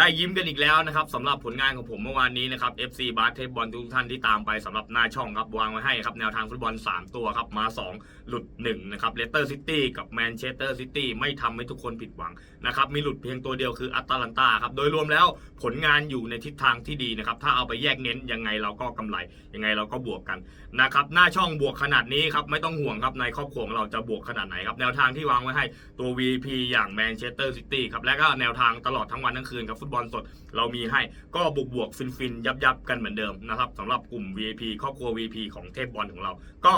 ได้ยิ้มกันอีกแล้วนะครับสำหรับผลงานของผมเมื่อวานนี้นะครับ FC บาสเทปบอลทุกท่านที่ตามไปสำหรับหน้าช่องครับวางไว้ให้ครับแนวทางฟุตบอล 3 ตัวครับมา 2 หลุด1นะครับเลสเตอร์ซิตี้กับแมนเชสเตอร์ซิตี้ไม่ทำให้ทุกคนผิดหวังนะครับมีหลุดเพียงตัวเดียวคืออัตแลนตาครับโดยรวมแล้วผลงานอยู่ในทิศทางที่ดีนะครับถ้าเอาไปแยกเน้นยังไงเราก็กำไร ยังไงเราก็บวกกันนะครับหน้าช่องบวกขนาดนี้ครับไม่ต้องห่วงครับในครอบครัวเราจะบวกขนาดไหนครับแนวทางที่วางไว้ให้ตัว VP อย่างแมนเชสเตอร์ซิตี้ครับและก็แนวทางตลอดทั้งวันทั้งคืนครับตบอลสดเรามีให้ก็บวกบวกฟินฟินยับยับกันเหมือนเดิมนะครับสำหรับกลุ่ม VIP ครอบครัว VIP ของเทพบอลของเรา ก็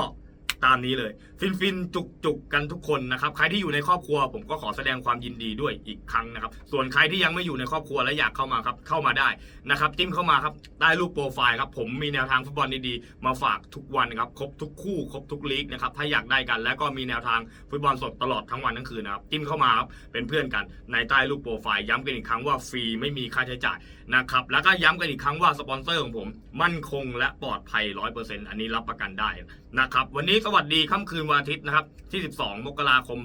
ตามนี้เลย ฟินฟินจุกจุกกันทุกคนนะครับใครที่อยู่ในครอบครัว ผมก็ขอแสดงความยินดีด้วยอีกครั้งนะครับส่วนใครที่ยังไม่อยู่ในครอบครัวและอยากเข้ามาครับเข้ามาได้นะครับจิ้มเข้ามาครับได้รูปโปรไฟล์ครับผมมีแนวทางฟุตบอลดีๆ มาฝากทุกวันนะครับครบทุกคู่ครบทุกลีกนะครับถ้าอยากได้กัน แล้วก็มีแนวทางฟุตบอลสดตลอดทั้งวันทั้งคืนนะครับจิ้มเข้ามาครับเป็นเพื่อนกันในใต้รูปโปรไฟล์ย้ำกันอีกครั้งว่าฟรีไม่มีค่าใช้จ่ายนะครับแล้วก็ย้ำกันอีกครั้งว่าสปอนเซอร์ของผมมั่นคงและปลอดภัย100%อันนี้รับประกันได้นะครับวันนี้สวัสดีค่ำคืนวันอาทิตย์นะครับที่ 12 มกราคม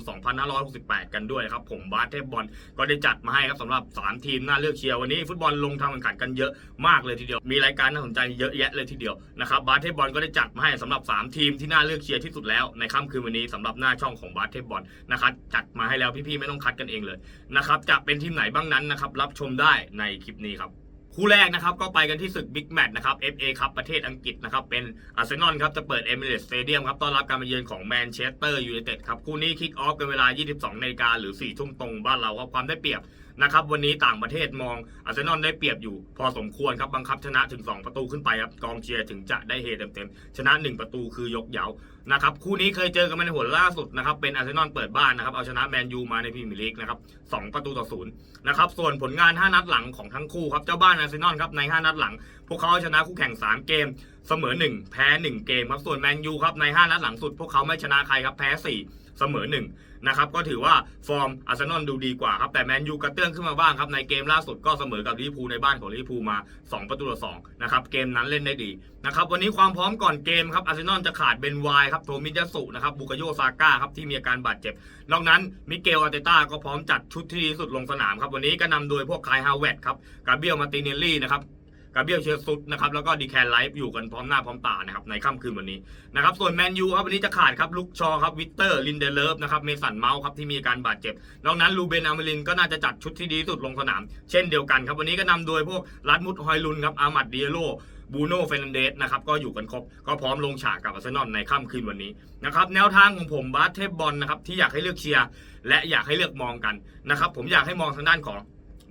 2568 กันด้วยครับผมบาสเทพบอลก็ได้จัดมาให้ครับสำหรับ 3 ทีมน่าเลือกเชียร์วันนี้ฟุตบอลลงทางแข่งขันกันเยอะมากเลยทีเดียวมีรายการน่าสนใจเยอะแยะเลยทีเดียวนะครับบาสเทพบอลก็ได้จัดมาให้สำหรับ 3 ทีมที่น่าเลือกเชียร์ที่สุดแล้วในค่ำคืนวันนี้สำหรับหน้าช่องของบาสเทพบอลนะครับจัดมาให้แล้วพี่ๆไม่ต้องคัดกันเองเลยนะครับจะเป็นทีมไหนบ้างนั้นนะครับรับชมได้ในคลิปนี้ครับ คู่แรกนะครับก็ไปกันที่ศึกบิ๊กแมตช์นะครับ FA ครับประเทศอังกฤษนะครับเป็นอาร์เซนอลครับจะเปิดเอมิเรตสเตเดียมครับต้อนรับการมาเยือนของแมนเชสเตอร์ยูไนเต็ดครับคู่นี้คิกออฟกันเวลา 22นาฬิกาหรือ4ทุ่มตรงบ้านเราครับความได้เปรียบ นะครับวันนี้ต่างประเทศมองอาร์เซนอลได้เปรียบอยู่พอสมควรครับบังคับชนะถึง 2 ประตูขึ้นไปครับกองเชียร์ถึงจะได้เฮเต็มๆชนะ 1 ประตูคือยกเยานะครับคู่นี้เคยเจอกันมาในหนล่าสุดนะครับเป็นอาร์เซนอลเปิดบ้านนะครับเอาชนะแมนยูมาในพรีเมียร์ลีกนะครับสองประตูต่อศูนย์นะครับส่วนผลงาน 5 นัดหลังของทั้งคู่ครับเจ้าบ้านอาร์เซนอลครับใน 5 นัดหลัง พวกเขาชนะคู่แข่ง 3 เกม เสมอ 1 แพ้ 1 เกมครับส่วนแมนยูครับใน 5 นัดหลังสุด พวกเขาไม่ชนะใครครับแพ้ 4 เสมอ1นะครับก็ถือว่าฟอร์มอาร์เซนอลดูดีกว่าครับแต่แมนยูกระเตื้องขึ้นมาบ้างครับในเกมล่าสุดก็เสมอกับลิเวอร์พูลในบ้านของลิเวอร์พูลมา 2 ประตูต่อ2นะครับเกมนั้นเล่นได้ดีนะครับวันนี้ความพร้อมก่อนเกมครับอาร์เซนอลจะขาดเบนไวน์ครับโทมิยาสุนะครับบุกโยซาก้าครับที่มีอาการบาดเจ็บ นอกนั้นมิเกลอาร์เตต้าก็พร้อมจัดชุดที่ดีสุดลงสนามครับวันนี้ก็นำโดยพวกคายฮาวเวตครับกาเบียลมาติเนลลี่นะครับ กาเบียลเชลซุดนะครับแล้วก็ดีแคนไลฟ์อยู่กันพร้อมหน้าพร้อมตานะครับในค่ำคืนวันนี้นะครับส่วนแมนยูครับวันนี้จะขาดครับลุกชอครับวิกเตอร์ลินเดเลฟนะครับเมสันเมาส์ครับที่มีอาการบาดเจ็บนอกนั้นลูเบนอามารินก็น่าจะจัดชุดที่ดีสุดลงสนาม เช่นเดียวกันครับวันนี้ก็นำโดยพวกรัดมุดฮอยลุนครับอามัดเดียโลบูโน่เฟรนันเดสนะครับก็อยู่กันครบ ก็พร้อมลงฉากกับอาร์เซนอลในค่ำคืนวันนี้นะครับแนวทางของผมบาสเทพบอลนะครับที่อยากให้เลือกเชียร์และอยากให้เลือกมองกันนะครับผมอยากให้มองทางด้านของ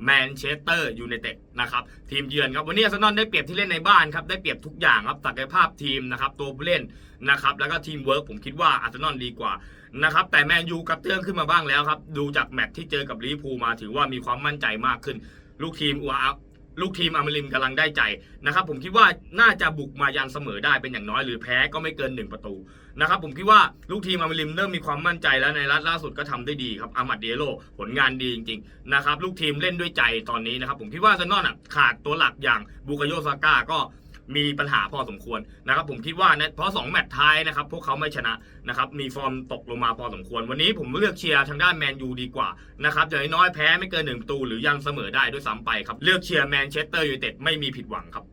แมนเชสเตอร์ยูไนเต็ดนะครับทีมเยือนครับวันนี้อาร์เซนอลได้เปรียบที่เล่นในบ้านครับได้เปรียบทุกอย่างครับศักยภาพทีมนะครับตัวผู้เล่นนะครับแล้วก็ทีมเวิร์กผมคิดว่าอาร์เซนอลดีกว่านะครับแต่แมนยูกระเตื้องขึ้นมาบ้างแล้วครับดูจากแมตช์ที่เจอกับลิเวอร์พูลมาถือว่ามีความมั่นใจมากขึ้น ลูกทีมอัว ลูกทีมอามาริมกำลังได้ใจนะครับผมคิดว่าน่าจะบุกมายันเสมอได้เป็นอย่างน้อยหรือแพ้ก็ไม่เกิน 1 ประตูนะครับผมคิดว่าลูกทีมอามาริมเริ่มมีความมั่นใจแล้วในรัดล่าสุดก็ทำได้ดีครับอามัดเดโลผลงานดีจริงๆนะครับลูกทีมเล่นด้วยใจตอนนี้นะครับผมคิดว่าเซนนอนขาดตัวหลักอย่างบุกโยซาก้าก็ มีปัญหาพอสมควรนะครับผมคิดว่าเนะเพราะ2แมตช์ท้ายนะครับพวกเขาไม่ชนะนะครับมีฟอร์มตกลงมาพอสมควร วันนี้ผมเลือกเชียร์ทางด้านแมนยูดีกว่านะครับอย่างน้อยแพ้ไม่เกินหนึ่งประตูหรือยังเสมอได้ด้วยซ้ำไปครับเลือกเชียร์แมนเชสเตอร์ยูไนเต็ดไม่มีผิดหวังครับ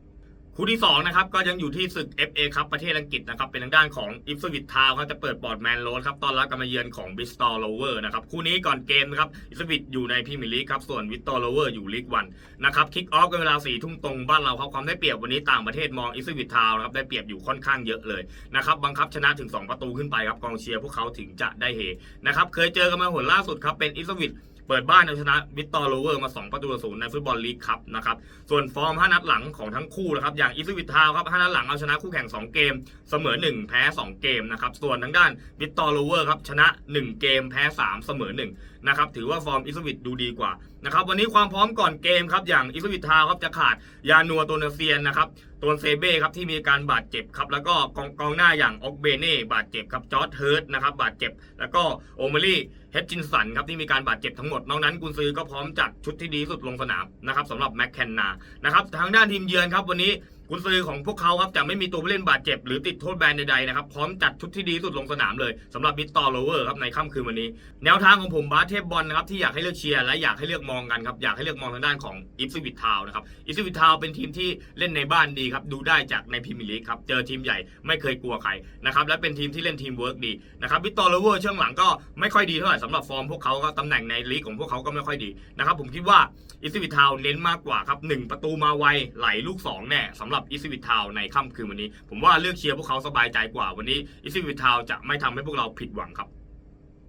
คู่ที่2นะครับก็ยังอยู่ที่ศึก FA ครับประเทศอังกฤษนะครับเป็นทางด้านของอิฟสวิตทาวเขาจะเปิดบอร์ดแมนโรสครับต้อนรับการมาเยือนของบิสตอลโลเวอร์นะครับคู่นี้ก่อนเกมนะครับอิฟสวิตอยู่ในพรีเมียร์ลีกครับส่วนวิตตอลโลเวอร์อยู่ลีกวันนะครับคิกออฟกันเวลา4ทุ่มตรงบ้านเราครับความได้เปรียบวันนี้ต่างประเทศมองอิฟสวิตทาวนะครับได้เปรียบอยู่ค่อนข้างเยอะเลยนะครับบังคับชนะถึง 2 ประตูขึ้นไปครับกองเชียร์พวกเขาถึงจะได้เฮนะครับเคยเจอกันมาหนล่าสุดครับเป็นอิฟสวิต เปิดบ้านเอาชนะวิตตอร์โลเวอร์มา 2 ประตูต่อศูนย์ในฟุตบอลลีกครับนะครับส่วนฟอร์ม 5 นัดหลังของทั้งคู่นะครับอย่างอิสวิทาวครับ 5 นัดหลังเอาชนะคู่แข่ง 2 เกม เสมอ 1 แพ้ 2 เกมนะครับส่วนทางด้านวิตตอร์โลเวอร์ครับชนะ 1 เกมแพ้ 3 เสมอ 1 นะครับถือว่าฟอร์มอิสวิตดูดีกว่านะครับวันนี้ความพร้อมก่อนเกมครับอย่างอิสวิตทาวครับจะขาดยานัวโตเนเซียนนะครับตัวเซเบ้ครับที่มีการบาดเจ็บครับแล้วก็กองกองหน้าอย่างออกเบเน่บาดเจ็บครับจอร์ดเฮิร์ตนะครับบาดเจ็บ แล้วก็โอเมลี่เฮดจินสันครับที่มีการบาดเจ็บทั้งหมดนอกนั้นกุนซือก็พร้อมจัดชุดที่ดีสุดลงสนามนะครับสำหรับแม็กแคนนานะครับทางด้านทีมเยือนครับวันนี้ กุนซือของพวกเขาครับจะไม่มีตัวผู้เล่นบาดเจ็บหรือติดโทษแบนใดๆนะครับพร้อมจัดชุดที่ดีสุดลงสนามเลยสำหรับมิตตอร์โลเวอร์ครับในค่ำคืนวันนี้ แนวทางของผมบาสเทพบอลนะครับที่อยากให้เลือกเชียร์และอยากให้เลือกมองกันครับอยากให้เลือกมองทางด้านของอิฟซิวิททาวนะครับอิฟซิวิททาวเป็นทีมที่เล่นในบ้านดีครับดูได้จากในพรีเมียร์ลีกครับเจอทีมใหญ่ไม่เคยกลัวใครนะครับและเป็นทีมที่เล่นทีมเวิร์กดีนะครับมิตตอร์โลเวอร์ช่วงหลังก็ไม่ค่อยดีเท่าไหร่สำหรับฟอร์มพวกเขาก็ตำแหน่งในลีกของพวกเขาก็ไม่ค่อยดีนะครับผมคิดว่าอิฟซิวิททาวเน้นมากกว่าครับหนึ่งประตูมาไวไหลลูกสองแน่สำหรับอิฟซิวิททาวในค่ำคืนวันนี้ ผมว่าเลือกเชียร์พวกเขาสบายใจกว่าวันนี้อิสวิททาวจะไม่ทำให้พวกเราผิดหวังครับ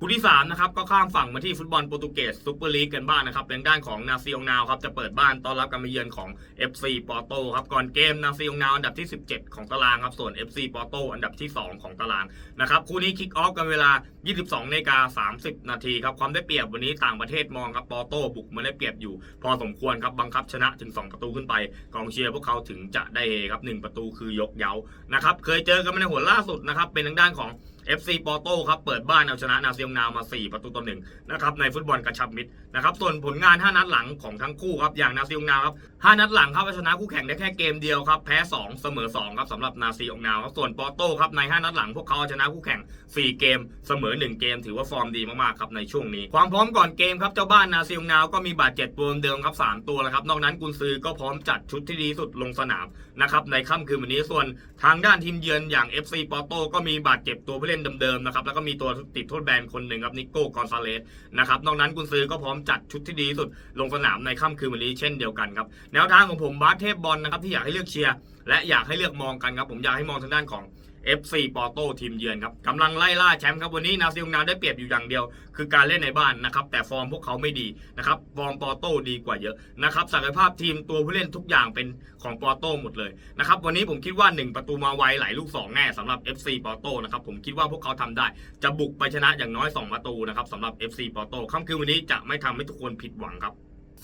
คู่ที่3นะครับก็ข้ามฝั่งมาที่ฟุตบอลโปรตุเกสซูเปอร์ลีกกันบ้างนะครับเป็นด้านของนาซิองนาวครับจะเปิดบ้านต้อนรับการมาเยือนของ FC ปอร์โตครับก่อนเกมนาซิองนาวอันดับที่ 17 ของตารางครับส่วน FC ปอร์โตอันดับที่ 2 ของตารางนะครับคู่นี้คิกออฟกันเวลา 22นาฬิกา30 นาทีครับความได้เปรียบวันนี้ต่างประเทศมองครับปอร์โตบุกมาได้เปรียบอยู่ พอสมควรครับบังคับชนะถึง 2 ประตูขึ้นไป กองเชียร์พวกเขาถึงจะได้ครับหนึ่งประตูคือยกเย้านะครับเคยเจอกันมาในหัวล่าสุดนะครับเป็นทางด้านของ FC ปอร์โต้ครับเปิดบ้านเอาชนะนาซิองนาวมา 4 ประตูต่อหนึ่งนะครับในฟุตบอลกระชับมิตรนะครับส่วนผลงาน 5 นัดหลังของทั้งคู่ครับอย่างนาซิองนาวครับ5นัดหลังครับเอาชนะคู่แข่งได้แค่เกมเดียวครับแพ้ 2 เสมอ2ครับสำหรับนาซิองนาวครับส่วนปอร์โต้ครับใน 5 นัดหลังพวกเขาเอาชนะคู่แข่ง 4 เกม เสมอ 1 เกม ถือว่าฟอร์มดีมากๆครับในช่วงนี้ ความพร้อมก่อนเกมครับเจ้าบ้านนาซิองนาวก็มีบาดเจ็บตัวเดิมครับสามตัวแล้วครับนอกนั้นกุนซือก็พร้อมจัดชุดที่ดีสุดลงสนามนะครับในค่ำคืนวันนี้ส่วนทางด้านทีมเยือนอย่าง FC ปอโตก็มีบาดเจ็บตัวผู้เลนเดิมๆนะครับแล้วก็มีตัวติดโทษแบนคนหนึ่งครับนิโก้กอนซาเลสนะครับนอกนั้นกุนซือก็พร้อมจัดชุดที่ดีที่สุดลงสนามในค่ำคืนวันนี้เช่นเดียวกันครับแนวทางของผมบาสเทพบอลนะครับที่อยากให้เลือกเชียร์และอยากให้เลือกมองกันครับผมอยากให้มองทางด้านของ FC ปอร์โตทีมเยือนครับกำลังไล่ล่าแชมป์ครับวันนี้นาซิองนาได้เปรียบอยู่อย่างเดียว คือการเล่นในบ้านนะครับแต่ฟอร์มพวกเขาไม่ดีนะครับฟอร์มปอร์โตดีกว่าเยอะนะครับศักยภาพทีมตัวผู้เล่นทุกอย่างเป็นของปอร์โตหมดเลยนะครับวันนี้ผมคิดว่า 1 ประตูมาไวไหลลูก2แน่สำหรับ FC ปอร์โตนะครับผมคิดว่าพวกเขาทำได้ จะบุกไปชนะอย่างน้อย 2 ประตูนะครับสำหรับ FC ปอร์โตค่ำคืนวันนี้จะไม่ทำให้ทุกคนผิดหวังครับ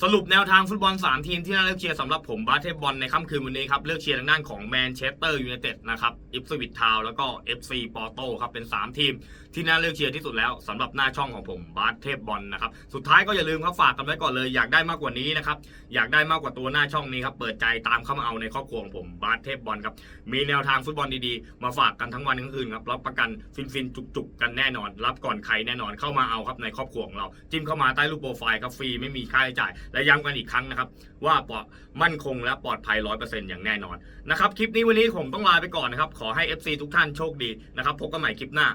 สรุปแนวทางฟุตบอล 3 ทีมที่น่าเลือกเชียร์สำหรับผมบาสเทบอลในค่ำคืนวันนี้ครับ เลือกเชียร์ทางด้านของแมนเชสเตอร์ยูไนเต็ดนะครับอิฟสวิตทาวแล้วก็ FC ปอร์โตครับ เป็น 3 ทีมที่น่าเลือกเชียร์ที่สุดแล้วสำหรับหน้าช่องของผมบาสเทบอลนะครับ สุดท้ายก็อย่าลืมครับฝากกันไว้ก่อนเลยอยากได้มากกว่านี้นะครับ อยากได้มากกว่าตัวหน้าช่องนี้ครับ เปิดใจตามเข้ามาเอาในครอบครัวของผมบาสเทบอลครับมีแนวทางฟุตบอลดีๆ มาฝากกันทั้งวันทั้งคืนครับรับประกันฟินๆจุกๆ กันแน่นอน รับก่อนใครแน่นอนเข้ามาเอาครับในครอบครัวของเราจิ้มเข้ามาใต้รูปโปรไฟล์ครับฟรีไม่มีค่าใช้จ่ายและย้ำกันอีกครั้งนะครับว่าปลอดมั่นคงและปลอดภัย 100%อย่างแน่นอนนะครับคลิปนี้วันนี้ผมต้องลาไปก่อนนะครับขอให้ FC ทุกท่านโชคดีนะครับพบกันใหม่คลิปหน้า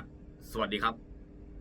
สวัสดีครับ